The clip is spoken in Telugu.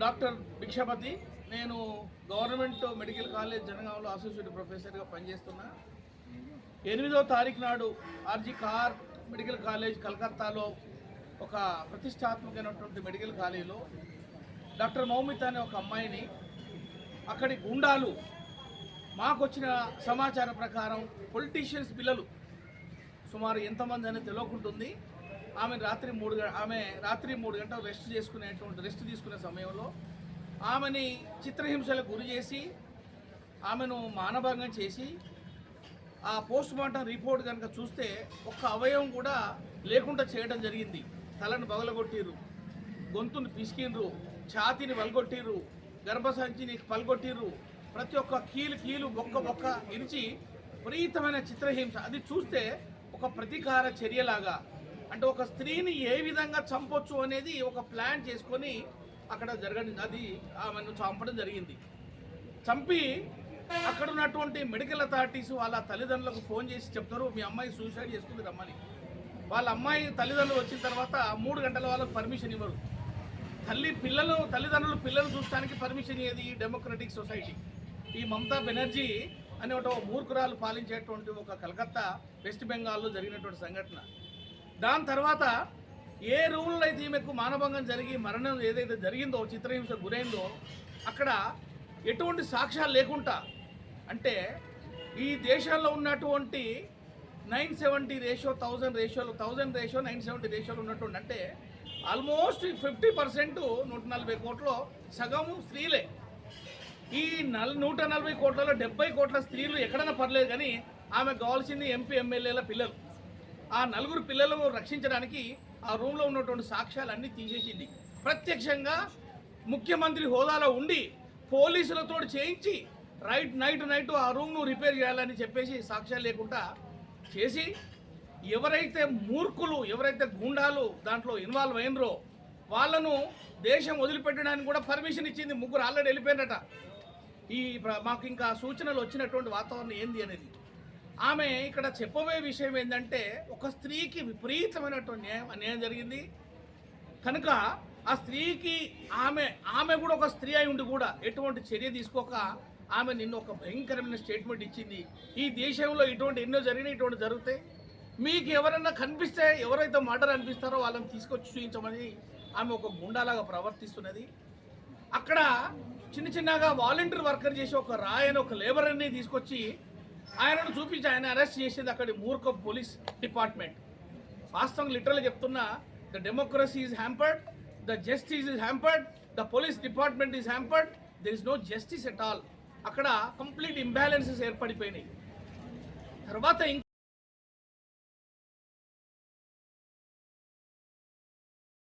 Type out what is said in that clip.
డాక్టర్ భిక్షపతి నేను గవర్నమెంట్ మెడికల్ కాలేజ్ జనగాంలో అసోసియేట్ ప్రొఫెసర్గా పనిచేస్తున్నా. ఎనిమిదో తారీఖు నాడు ఆర్జీ కార్ మెడికల్ కాలేజ్ కలకత్తాలో ఒక ప్రతిష్టాత్మకమైనటువంటి మెడికల్ కాలేజీలో డాక్టర్ మౌమిత అనే ఒక అమ్మాయిని అక్కడి గుండాలు మాకు వచ్చిన సమాచారం ప్రకారం పొలిటీషియన్స్ పిల్లలు సుమారు ఎంతమంది అనేది తెలియకుంటుంది ఆమె రాత్రి మూడు ఆమె రాత్రి మూడు గంటలు రెస్ట్ చేసుకునేటువంటి రెస్ట్ తీసుకునే సమయంలో ఆమెని చిత్రహింసలకు గురి చేసి ఆమెను మానభంగం చేసి ఆ పోస్ట్ మార్టం రిపోర్ట్ కనుక చూస్తే ఒక్క అవయవం కూడా లేకుండా చేయడం జరిగింది. తలను పగలగొట్టిర్రు గొంతుని పిసికిండ్రు ఛాతిని పలగొట్టిర్రు గర్భసంచిని పలగొట్టిర్రు ప్రతి ఒక్క కీలు కీలు బొక్క బొక్క ఇరిచి విపరీతమైన చిత్రహింస. అది చూస్తే ఒక ప్రతీకార చర్యలాగా అంటే ఒక స్త్రీని ఏ విధంగా చంపొచ్చు అనేది ఒక ప్లాన్ చేసుకొని అక్కడ జరగడం అది ఆమెను చంపడం జరిగింది. చంపి అక్కడ ఉన్నటువంటి మెడికల్ అథారిటీస్ వాళ్ళ తల్లిదండ్రులకు ఫోన్ చేసి చెప్తారు మీ అమ్మాయి సూసైడ్ చేసుకుంది రమ్మని. వాళ్ళ అమ్మాయి తల్లిదండ్రులు వచ్చిన తర్వాత మూడు గంటల వాళ్ళకు పర్మిషన్ ఇవ్వరు. తల్లి పిల్లలు తల్లిదండ్రులు పిల్లలు చూడటానికి పర్మిషన్ ఇయ్యేది ఈ డెమోక్రటిక్ సొసైటీ ఈ మమతా బెనర్జీ అనే ఒక మూర్ఖురాలు పాలించేటువంటి ఒక కలకత్తా వెస్ట్ బెంగాల్లో జరిగినటువంటి సంఘటన. దాని తర్వాత ఏ రూల్లో అయితే ఈమెకు మానభంగం జరిగి మరణం ఏదైతే జరిగిందో చిత్రహింస గురైందో అక్కడ ఎటువంటి సాక్ష్యాలు లేకుండా అంటే ఈ దేశంలో ఉన్నటువంటి నైన్ సెవెంటీ రేషియో థౌజండ్ రేషియోలు థౌజండ్ రేషియో నైన్ సెవెంటీ రేషియోలు ఉన్నటువంటి అంటే ఆల్మోస్ట్ ఫిఫ్టీ పర్సెంట్ నూట నలభై కోట్లు సగము స్త్రీలే. ఈ నల్ నూట నలభై కోట్లలో డెబ్బై కోట్ల స్త్రీలు ఎక్కడైనా పర్లేదు కానీ ఆమె కావాల్సింది ఎంపీ ఎమ్మెల్యేల పిల్లలు. ఆ నలుగురు పిల్లలను రక్షించడానికి ఆ రూమ్లో ఉన్నటువంటి సాక్ష్యాలు అన్నీ తీసేసింది. ప్రత్యక్షంగా ముఖ్యమంత్రి హోదాలో ఉండి పోలీసులతో చేయించి రైట్ నైట్ నైట్ ఆ రూమ్ను రిపేర్ చేయాలని చెప్పేసి సాక్ష్యాలు లేకుండా చేసి ఎవరైతే మూర్ఖులు ఎవరైతే గుండాలు దాంట్లో ఇన్వాల్వ్ అయినరో వాళ్ళను దేశం వదిలిపెట్టడానికి కూడా పర్మిషన్ ఇచ్చింది ముగ్గురు ఆల్రెడీ వెళ్ళిపోయినట ఈ మాకు ఇంకా సూచనలు వచ్చినటువంటి వాతావరణం ఏంది అనేది. ఆమె ఇక్కడ చెప్పబోయే విషయం ఏంటంటే ఒక స్త్రీకి విపరీతమైనటువంటి న్యాయం అన్యాయం జరిగింది. కనుక ఆ స్త్రీకి ఆమె ఆమె కూడా ఒక స్త్రీ అయి ఉండి కూడా ఎటువంటి చర్య తీసుకోక ఆమె నిన్న ఒక భయంకరమైన స్టేట్మెంట్ ఇచ్చింది. ఈ దేశంలో ఇటువంటి ఎన్నో జరిగినాయి ఇటువంటి జరుగుతాయి. మీకు ఎవరైనా కనిపిస్తే ఎవరైతే మర్డర్ అనిపిస్తారో వాళ్ళని తీసుకొచ్చి చూపించమని ఆమె ఒక గుండాలాగా ప్రవర్తిస్తున్నది. అక్కడ చిన్న చిన్నగా వాలంటీర్ వర్కర్ చేసి ఒక రాయని ఒక లేబరర్ని తీసుకొచ్చి ఆయనను చూపించి ఆయన అరెస్ట్ చేసేది అక్కడి మూర్ఖ పోలీస్ డిపార్ట్మెంట్. వాస్తవంగా లిటరల్ చెప్తున్నా the democracy is hampered the justice is hampered the police department is hampered there is no justice at all అక్కడ కంప్లీట్ ఇంబ్యాలెన్సెస్ ఏర్పడిపోయినాయి. తర్వాత ఇంకా